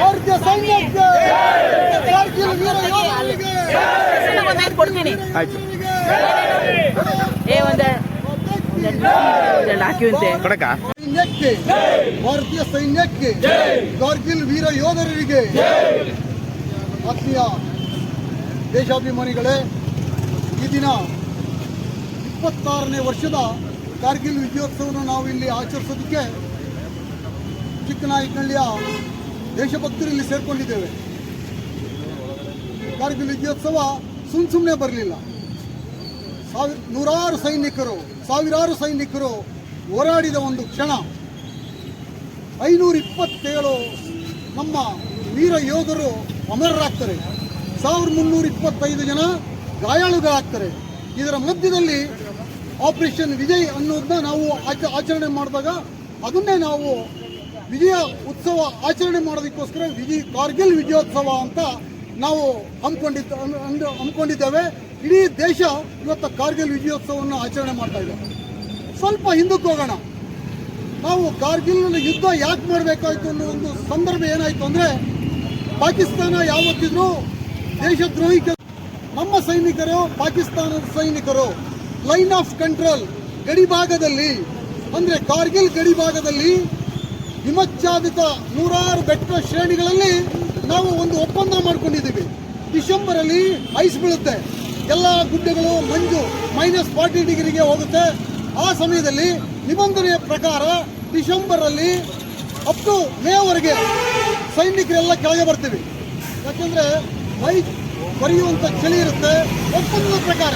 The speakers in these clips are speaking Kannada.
ಭಾರತೀಯ ಸೈನ್ಯಕ್ಕೆ ಕಾರ್ಗಿಲ್ ವೀರ ಯೋಧರಿಗೆ ಕೊಡ್ತೀನಿ. ಆಯ್ತು. ಏ ಒಂದೆ ಸೈನ್ಯಕ್ಕೆ ಭಾರತೀಯ ಸೈನ್ಯಕ್ಕೆ ಕಾರ್ಗಿಲ್ ವೀರ ಯೋಧರಿಗೆ ಆತ್ಮೀಯ ದೇಶಾಭಿಮಾನಿಗಳೇ ಈ ದಿನ ಇಪ್ಪತ್ತಾರನೇ ವರ್ಷದ ಕಾರ್ಗಿಲ್ ವಿಜಯೋತ್ಸವವನ್ನು ನಾವು ಇಲ್ಲಿ ಆಚರಿಸೋದಕ್ಕೆ ಚಿಕ್ಕನಾಯಕನಹಳ್ಳಿಯ ದೇಶಭಕ್ತರು ಇಲ್ಲಿ ಸೇರ್ಕೊಂಡಿದ್ದೇವೆ. ಕಾರ್ಗಿಲ್ ವಿಜಯೋತ್ಸವ ಸುಮ್ ಸುಮ್ಮನೆ ಬರಲಿಲ್ಲ. ಸಾವಿರ, ನೂರಾರು ಸೈನಿಕರು, ಸಾವಿರಾರು ಸೈನಿಕರು ಹೋರಾಡಿದ ಒಂದು ಕ್ಷಣ. ಐನೂರ ಇಪ್ಪತ್ತೇಳು ನಮ್ಮ ವೀರ ಯೋಧರು ಅಮರರಾಗ್ತಾರೆ. ಸಾವಿರದ ಮುನ್ನೂರ ಇಪ್ಪತ್ತೈದು ಜನ ಗಾಯಾಳುಗಳಾಗ್ತಾರೆ. ಇದರ ಮಧ್ಯದಲ್ಲಿ ಆಪರೇಷನ್ ವಿಜಯ್ ಅನ್ನೋದನ್ನ ನಾವು ಆಚ, ಆಚರಣೆ ಮಾಡಿದಾಗ ಅದನ್ನೇ ನಾವು ವಿಜಯ ಉತ್ಸವ ಆಚರಣೆ ಮಾಡೋದಕ್ಕೋಸ್ಕರ ವಿಜಯ ಕಾರ್ಗಿಲ್ ವಿಜಯೋತ್ಸವ ಅಂತ ನಾವು ಹಮ್ಮಿಕೊಂಡಿದ್ದ ಹಮ್ಮಿಕೊಂಡಿದ್ದೇವೆ. ಇಡೀ ದೇಶ ಇವತ್ತು ಕಾರ್ಗಿಲ್ ವಿಜಯೋತ್ಸವವನ್ನು ಆಚರಣೆ ಮಾಡ್ತಾ ಇದೆ. ಸ್ವಲ್ಪ ಹಿಂದಕ್ಕೆ ಹೋಗೋಣ. ನಾವು ಕಾರ್ಗಿಲ್ ಯುದ್ಧ ಯಾಕೆ ಮಾಡಬೇಕಾಯ್ತು ಅನ್ನೋ ಒಂದು ಸಂದರ್ಭ ಏನಾಯ್ತು ಅಂದ್ರೆ, ಪಾಕಿಸ್ತಾನ ಯಾವತ್ತಿದ್ರು ದೇಶದ್ರೋಹಿ ನಮ್ಮ ಸೈನಿಕರು, ಪಾಕಿಸ್ತಾನದ ಸೈನಿಕರು, ಲೈನ್ ಆಫ್ ಕಂಟ್ರೋಲ್ ಗಡಿ ಭಾಗದಲ್ಲಿ ಅಂದ್ರೆ ಕಾರ್ಗಿಲ್ ಗಡಿ ಭಾಗದಲ್ಲಿ ಹಿಮಚ್ಛಾದಿತ ನೂರಾರು ಬೆಟ್ಟ ಶ್ರೇಣಿಗಳಲ್ಲಿ ನಾವು ಒಂದು ಒಪ್ಪಂದ ಮಾಡ್ಕೊಂಡಿದ್ದೀವಿ. ಡಿಸೆಂಬರ್ ಅಲ್ಲಿ ಐಸ್ ಬೀಳುತ್ತೆ. ಎಲ್ಲ ಗುಡ್ಡಗಳು ಮಂಜು ಮೈನಸ್ ಫಾರ್ಟಿ ಡಿಗ್ರಿಗೆ ಹೋಗುತ್ತೆ. ಆ ಸಮಯದಲ್ಲಿ ನಿಬಂಧನೆಯ ಪ್ರಕಾರ ಡಿಸೆಂಬರ್ ಅಲ್ಲಿ ಅಪ್ ಟು ಮೇವರೆಗೆ ಸೈನಿಕರೆಲ್ಲ ಕೆಳಗೆ ಬರ್ತೀವಿ. ಯಾಕಂದ್ರೆ ಮೈ ಬರೆಯುವಂಥ ಚಳಿ ಇರುತ್ತೆ. ಒಪ್ಪಂದದ ಪ್ರಕಾರ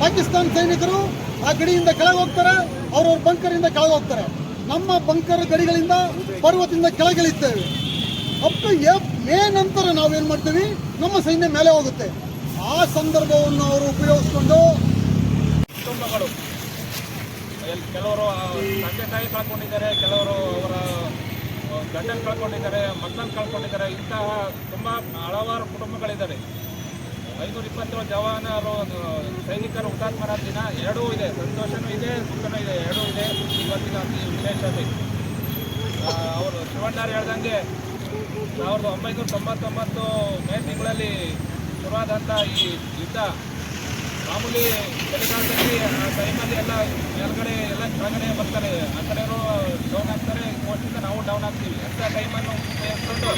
ಪಾಕಿಸ್ತಾನ ಸೈನಿಕರು ಆ ಗಡಿಯಿಂದ ಕೆಳಗೆ ಹೋಗ್ತಾರೆ. ಅವ್ರವ್ರ ಬಂಕರಿಂದ ಕೆಳಗೆ ಹೋಗ್ತಾರೆ. ನಮ್ಮ ಬಂಕರ್ ಗಡಿಗಳಿಂದ ಪರ್ವತದಿಂದ ಕೆಳಗಿಳಿಸ್ತೇವೆ ಅಪ್ ಟು ಮೇ ನಂತರ ನಾವೇನು ಮಾಡ್ತೀವಿ? ನಮ್ಮ ಸೈನ್ಯ ಮೇಲೆ ಹೋಗುತ್ತೆ. ಆ ಸಂದರ್ಭವನ್ನು ಅವರು ಉಪಯೋಗಿಸ್ಕೊಂಡು ಕೆಲವರು ತಂದೆ ತಾಯಿ ಕಳ್ಕೊಂಡಿದ್ದಾರೆ ಕೆಲವರು ಅವರ ಆ, ಗಂಡನ ಕಳ್ಕೊಂಡಿದ್ದಾರೆ ಮಕ್ಕಳನ್ನ ಕಳ್ಕೊಂಡಿದ್ದಾರೆ ಇಂತಹ ತುಂಬ ಹಲವಾರು ಕುಟುಂಬಗಳಿದ್ದಾವೆ. ಐನೂರ ಇಪ್ಪತ್ತೇಳು ಜವಾನರು ಸೈನಿಕರು ಹುತಾತ್ಮರ ದಿನ ಎರಡೂ ಇದೆ, ಸಂತೋಷನೂ ಇದೆ ದುಃಖನೂ ಇದೆ, ಎರಡೂ ಇದೆ. ಇವತ್ತಿನ ಅತಿ ವಿಶೇಷತೆ. ಅವರು ಶಿವಣ್ಣರು ಹೇಳ್ದಂಗೆ ಸಾವಿರದ ಒಂಬೈನೂರ ತೊಂಬತ್ತೊಂಬತ್ತು ಮೇ ತಿಂಗಳಲ್ಲಿ ಶುರುವಾದಂಥ ಈ ಯುದ್ಧ ಮಾಮೂಲಿ ಚಳಿಗಾಲದಲ್ಲಿ ಆ ಟೈಮಲ್ಲಿ ಎಲ್ಲ ಮೇಲ್ಗಡೆ ಎಲ್ಲ ಕೆಳಗಡೆ ಬರ್ತಾರೆ. ಆ ಕಡೆಯವರು ಡೌನ್ ಆಗ್ತಾರೆ ಕೋಸ್ಟಿಂದ ನಾವು ಡೌನ್ ಆಗ್ತೀವಿ. ಅಂಥ ಟೈಮನ್ನು ಉಪಯೋಗಿಸ್ಕೊಂಡು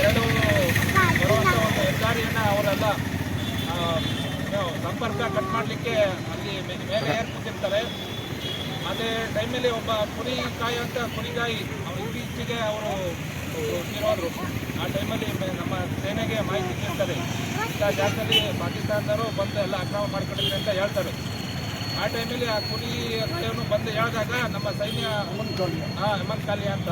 ಎರಡು ಅವರೆಲ್ಲ ಸಂಪರ್ಕ ಕಟ್ ಮಾಡಲಿಕ್ಕೆ ಅಲ್ಲಿ ಮೇಲೆ ಏರ್ ಕೂತಿರ್ತಾರೆ ಅದೇ ಟೈಮಲ್ಲಿ ಒಬ್ಬ ಕುರಿ ಅಂತ ಕುರಿಗಾಯಿ ಅವರು ಇತ್ತೀಚೆಗೆ ಅವರು ತೀರೋದ್ರು ಆ ಟೈಮಲ್ಲಿ ನಮ್ಮ ಸೇನೆಗೆ ಮಾಹಿತಿ ನೀಡ್ತಾರೆ ಇಂಥ ಜಾಗದಲ್ಲಿ ಪಾಕಿಸ್ತಾನದವರು ಬಂದು ಎಲ್ಲ ಅಕ್ರಮ ಮಾಡ್ಕೊಂಡಿದ್ದಾರೆ ಅಂತ ಹೇಳ್ತಾರೆ. ಆ ಟೈಮಲ್ಲಿ ಆ ಕುರಿ ಕಡೆಯವನು ಬಂದು ಹೇಳಿದಾಗ ನಮ್ಮ ಸೈನ್ಯ ಹಾಂ ಹೆಮಂತ್ ಖಾಲಿ ಅಂತ.